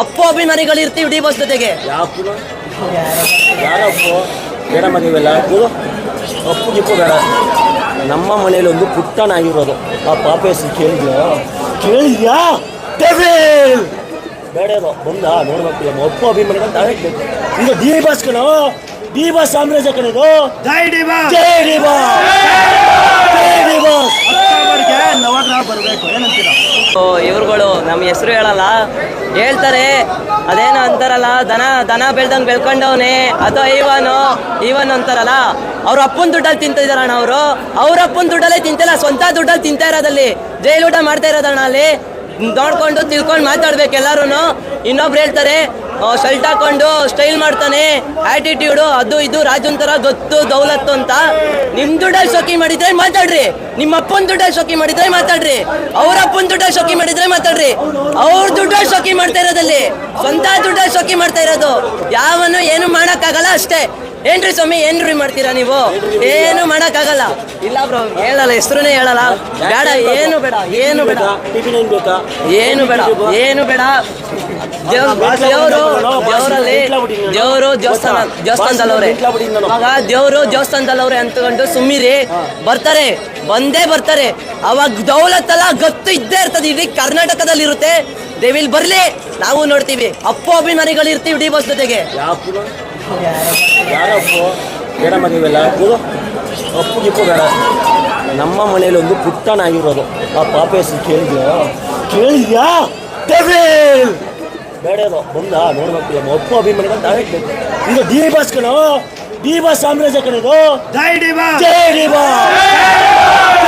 ಅಪ್ಪು ಅಭಿಮಾನಿಗಳು ಇರ್ತೀವಿ D boss ಜೊತೆಗೆ. ಯಾರಪ್ಪ? ಬೇಡ ಇದು ಅಪ್ಪು ಗಿಪ್ಪು ಬೇಡ. ನಮ್ಮ ಮನೆಯಲ್ಲಿ ಒಂದು ಪುಟ್ಟನಾಗಿರೋದು ಆ ಪಾಪ ಹೆಸರು ಕೇಳಿದ್ಯಾ? ಕೇಳಿದ್ಯಾ? ಡೆವಿಲ್ ಬೇಡ ಅದು ಬಂದ ನೋಡ್ಬೇಕು ಅಪ್ಪು ಅಭಿಮಾನಿಗಳು ಅಂತ ಬೇಕು ಇದು ಡಿ ಬಸ್ ಕಣ? ಡಿ ಬಸ್ ಸಾಮ್ರಾಜ್ಯ ಕಣದು ಜೈ ಡಿ ಬಾ ಜೈ ಡಿ ಬಾಸ್! ಜೈ ಡಿ ಬಾಸ್! ಅಕ್ಟೋಬರ್ಗೆ ನವಗ್ರಹ ಬರಬೇಕು. ಏನಂತೀರಾ? ಇವ್ರುಗಳು ನಮ್ಮ ಹೆಸರು ಹೇಳಲ್ಲ. ಹೇಳ್ತಾರೆ. ಅದೇನೋ ಅಂತಾರಲ್ಲ, ದನ ದನ ಬೆಳ್ದಂಗೆ ಬೆಳ್ಕೊಂಡವನೆ. ಅಥವಾ ಇವನು ಇವನು ಅಂತಾರಲ್ಲ. ಅವ್ರ ಅಪ್ಪನ ದುಡ್ಡಲ್ಲಿ ತಿಂತಿದಾರಣ್ಣ ಅವರು. ಅವ್ರ ಅಪ್ಪನ ದುಡ್ಡಲ್ಲೇ ತಿಂತಿಲ್ಲ, ಸ್ವಂತ ದುಡ್ಡಲ್ಲಿ ತಿಂತಾ ಇರೋದಲ್ಲಿ ಊಟ ಮಾಡ್ತಾ ಇರೋದಣ್ಣ ಅಲ್ಲಿ. ನೋಡ್ಕೊಂಡು ತಿಳ್ಕೊಂಡು ಮಾತಾಡ್ಬೇಕು ಎಲ್ಲಾರು ಇನ್ನೊಬ್ರು ಹೇಳ್ತಾರೆ ಶರ್ಟ್ ಹಾಕೊಂಡು ಸ್ಟೈಲ್ ಮಾಡ್ತಾನೆ. ಆಟಿಟ್ಯೂಡು ಅದು ಇದು ರಾಜನ್ ಗೊತ್ತು, ದೌಲತ್ತು ಅಂತ. ನಿಮ್ ದುಡ್ಡಲ್ಲಿ ಶೋಕಿ ಮಾಡಿದ್ರೆ ಮಾತಾಡ್ರಿ. ನಿಮ್ಮ ಅಪ್ಪನ ದುಡ್ಡಲ್ಲಿ ಶೋಕಿ ಮಾಡಿದ್ರೆ ಮಾತಾಡ್ರಿ. ಅವ್ರ ಅಪ್ಪನ ದುಡ್ಡಲ್ಲಿ ಶೋಕಿ ಮಾಡಿದ್ರೆ ಮಾತಾಡ್ರಿ. ಅವ್ರ ದುಡ್ಡಲ್ಲಿ ಶೋಕಿ ಮಾಡ್ತಾ ಇರೋದಲ್ಲಿ ಸ್ವಂತ ದುಡ್ಡಲ್ಲಿ ಶೋಕಿ ಮಾಡ್ತಾ ಇರೋದು ಯಾವನು ಏನು ಮಾಡಕ್ಕಾಗಲ್ಲ ಅಷ್ಟೇ. ಏನ್ರಿ ಸ್ವಾಮಿ ಏನ್ರಿ ಮಾಡ್ತೀರಾ ನೀವು? ಏನು ಮಾಡಕ್ಕಾಗಲ್ಲ. ಇಲ್ಲ ಬ್ರೋ ಹೇಳಲ್ಲ ಹೆಸರುನೇ ಹೇಳಲ್ಲ. ಬೇಡ ಏನು ಬೇಡ ಏನು ಬೇಡ. ಏನು ಬೇಡ ಏನು ಬೇಡ. ದೇವರು ದೇವರಲ್ಲಿ ದೇವರು ದೇವಸ್ಥಾನ ದೇವಸ್ಥಾನದಲ್ಲವ್ರೆ. ಇವಾಗ ದೇವರು ದೇವಸ್ಥಾನದಲ್ಲವ್ರೆ ಅಂತಕೊಂಡು ಸುಮ್ಮಿರಿ ಬರ್ತಾರೆ. ಬಂದೇ ಬರ್ತಾರೆ. ಅವಾಗ ದೌಲತ್ತಲ್ಲ ಗತ್ತು ಇದ್ದೇ ಇರ್ತದೆ. ಇಡೀ ಕರ್ನಾಟಕದಲ್ಲಿ ಇರುತ್ತೆ ದೇವಿಲ್ ಬರ್ಲಿ. ನಾವು ನೋಡ್ತೀವಿ. ಅಪ್ಪು ಅಭಿಮಾನಿಗಳು ಇರ್ತೀವಿ ಇಡೀ ಬಸ್ ಜೊತೆಗೆ. ಬೇಡ ಮದುವೆಲ್ಲ ಅಪ್ಪು ಗಿಪ್ಪು ಬೇಡ. ನಮ್ಮ ಮನೇಲಿ ಒಂದು ಪುಟ್ಟನಾಗಿರೋದು. ಆ ಪಾಪ ಹೆಸರು ಕೇಳಿದ್ಯಾ? ಕೇಳಿದ್ಯಾ? ಬೇಡ ಬಂದ ನೋಡ್ಬೇಕು ಒಪ್ಪು ಅಭಿಮಾನಿ ಅಂತ ಬೇಕು ಇದು ಡಿ ಬಾಸ್ ಕಣ ಡಿ ಬಾಸ್ ಸಾಮ್ರಾಜ್ಯ ಕಣದು. ಜೈ ಡಿ ಬಾ ಜೈ ಡಿ ಬಾಸ್ ಜೈ ಡಿ ಬಾಸ್